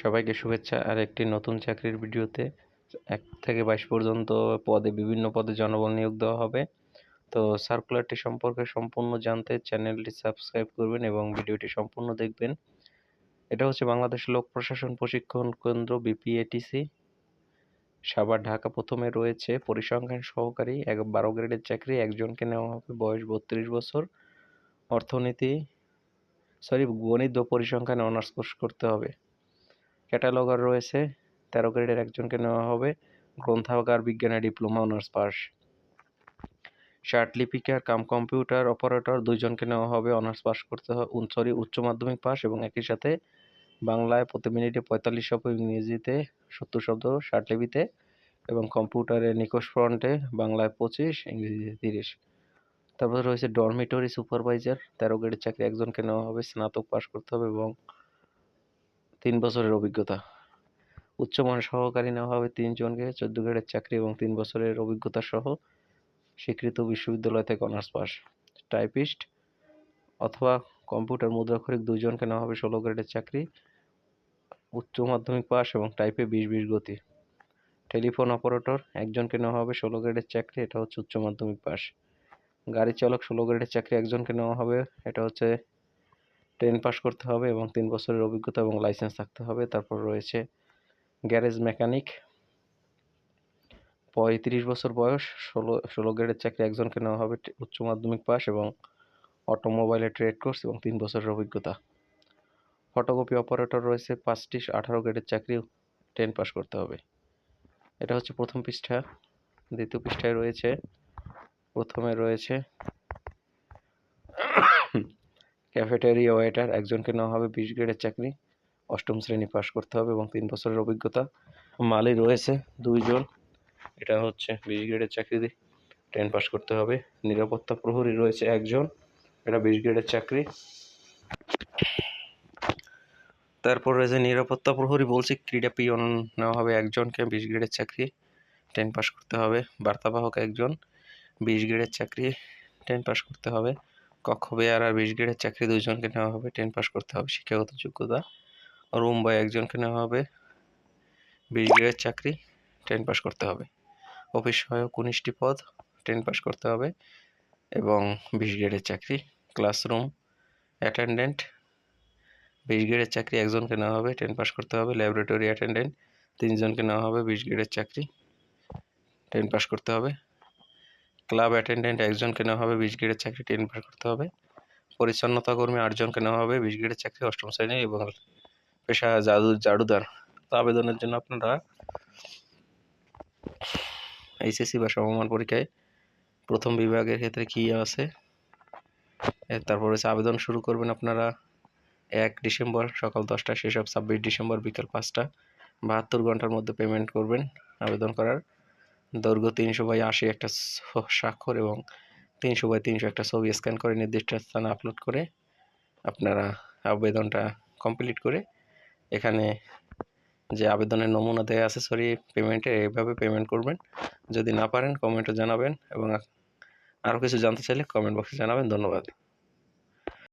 সবাইকে শুভেচ্ছা। আর একটি নতুন চাকরির ভিডিওতে এক থেকে বাইশ পর্যন্ত পদে, বিভিন্ন পদে জনবল নিয়োগ দেওয়া হবে। তো সার্কুলারটি সম্পর্কে সম্পূর্ণ জানতে চ্যানেলটি সাবস্ক্রাইব করবেন এবং ভিডিওটি সম্পূর্ণ দেখবেন। এটা হচ্ছে বাংলাদেশ লোক প্রশাসন প্রশিক্ষণ কেন্দ্র বিপিএটিসি সাভার ঢাকা প্রথমে রয়েছে পরিসংখ্যান সহকারী, এক বারো গ্রেডের চাকরি, একজনকে নেওয়া হবে বয়স বত্রিশ বছর। অর্থনীতি, সরি, গণিত ও পরিসংখ্যানে অনার্স কোর্স করতে হবে। ক্যাটালগার রয়েছে। তেরো গ্রেডের একজনকে নেওয়া হবে। গ্রন্থাগার বিজ্ঞানে ডিপ্লোমা, অনার্স পাস। শার্ট লিপিকার কাম কম্পিউটার অপারেটর, দুইজনকে নেওয়া হবে। অনার্স পাস করতে হবে সরি, উচ্চ মাধ্যমিক পাস এবং একই সাথে বাংলায় প্রতি মিনিটে পঁয়তাল্লিশ শব্দ, ইংরেজিতে সত্তর শব্দ শার্ট লিপিতে এবং কম্পিউটারে নিকোষ ফ্রন্টে বাংলায় পঁচিশ, ইংরেজিতে তিরিশ। তারপর রয়েছে ডরমিটরি সুপারভাইজার। তেরো গ্রেডের চাকরি একজনকে নেওয়া হবে। স্নাতক পাস করতে হবে এবং তিন বছরের অভিজ্ঞতা। উচ্চমান সহকারী নেওয়া হবে তিনজনকে চোদ্দ গ্রেডের চাকরি এবং তিন বছরের অভিজ্ঞতা সহ স্বীকৃত বিশ্ববিদ্যালয় থেকে অনার্স পাস। টাইপিস্ট অথবা কম্পিউটার মুদ্রাক্ষরিক দুইজনকে নেওয়া হবে ষোলো গ্রেডের চাকরি, উচ্চ মাধ্যমিক পাস এবং টাইপে বিশ বিশ গতি। টেলিফোন অপারেটর একজনকে নেওয়া হবে ষোলো গ্রেডের চাকরি, এটা হচ্ছে উচ্চ মাধ্যমিক পাস। গাড়ি চালক ষোলো গ্রেডের চাকরি একজনকে নেওয়া হবে, এটা হচ্ছে টেন পাস করতে হবে এবং তিন বছরের অভিজ্ঞতা এবং লাইসেন্স থাকতে হবে। তারপর রয়েছে গ্যারেজ মেকানিক পঁয়ত্রিশ বছর বয়স, ষোলো ষোলো গ্রেডের চাকরি একজনকে নেওয়া হবে উচ্চ মাধ্যমিক পাস এবং অটোমোবাইলের ট্রেড কোর্স এবং তিন বছরের অভিজ্ঞতা। ফটোকপি অপারেটর রয়েছে, পাঁচটি, আঠারো গ্রেডের চাকরি টেন পাস করতে হবে। এটা হচ্ছে প্রথম পৃষ্ঠা। দ্বিতীয় পৃষ্ঠায় রয়েছে, প্রথমে রয়েছে ক্যাফেটেরিয়া ওয়েটার একজনকে নেওয়া হবে, বিশ গ্রেডের চাকরি, অষ্টম শ্রেণি পাশ করতে হবে এবং তিন বছরের অভিজ্ঞতা। মালি রয়েছে দুইজন, এটা হচ্ছে বিশ গ্রেডের চাকরি টেন পাস করতে হবে। নিরাপত্তা প্রহরী রয়েছে একজন, এটা বিশ গ্রেডের চাকরি। তারপর রয়েছে নিরাপত্তা প্রহরী বলছি, ক্রীড়া পিয়ন নেওয়া হবে একজনকে, বিশ গ্রেডের চাকরি টেন পাস করতে হবে। বার্তাবাহক একজন, বিশ গ্রেডের চাকরি টেন পাস করতে হবে। কক্ষ বেয়ার আর বিশ গ্রেডের চাকরি দুজনকে নেওয়া হবে টেন পাস করতে হবে, শিক্ষাগত যোগ্যতা। রুম বয় একজনকে নেওয়া হবে, বিশ গ্রেডের চাকরি টেন পাস করতে হবে। অফিস সহায়ক উনিশটি পদ টেন পাস করতে হবে এবং বিশ গ্রেডের চাকরি ক্লাসরুম অ্যাটেন্ডেন্ট বিশ গ্রেডের চাকরি একজনকে নেওয়া হবে টেন পাস করতে হবে ল্যাবরেটরি অ্যাটেন্ডেন্ট তিনজনকে নেওয়া হবে, বিশ গ্রেডের চাকরি টেন পাস করতে হবে। ক্লাব অ্যাটেন্ডেন্ট একজনকে নেওয়া হবে, বিশ গ্রেডের চাকরি টেন পাস করতে হবে। পরিচ্ছন্নতা কর্মী আটজনকে নেওয়া হবে, বিশ গ্রেডের চাকরি অষ্টম শ্রেণি এবং পেশা জাদু, জাদুদার। তো আবেদনের জন্য আপনারা এইচএসসি বা সমমান পরীক্ষায় প্রথম বিভাগের ক্ষেত্রে কী আছে? তারপর হচ্ছে আবেদন শুরু করবেন আপনারা এক ডিসেম্বর, সকাল দশটা শেষ হবে ছাব্বিশ ডিসেম্বর বিকাল পাঁচটা। বাহাত্তর ঘণ্টার মধ্যে পেমেন্ট করবেন আবেদন করার। দৈর্ঘ্য তিনশো বাই আশি একটা স্বাক্ষর এবং তিনশো বাই তিনশো একটা ছবি স্ক্যান করে নির্দিষ্ট স্থানে আপলোড করে আপনারা আবেদনটা কমপ্লিট করে এখানে যে আবেদনের নমুনা দেওয়া আছে সরি পেমেন্টে এইভাবে পেমেন্ট করবেন। যদি না পারেন কমেন্টে জানাবেন এবং আরও কিছু জানতে চাইলে কমেন্ট বক্সে জানাবেন। ধন্যবাদ।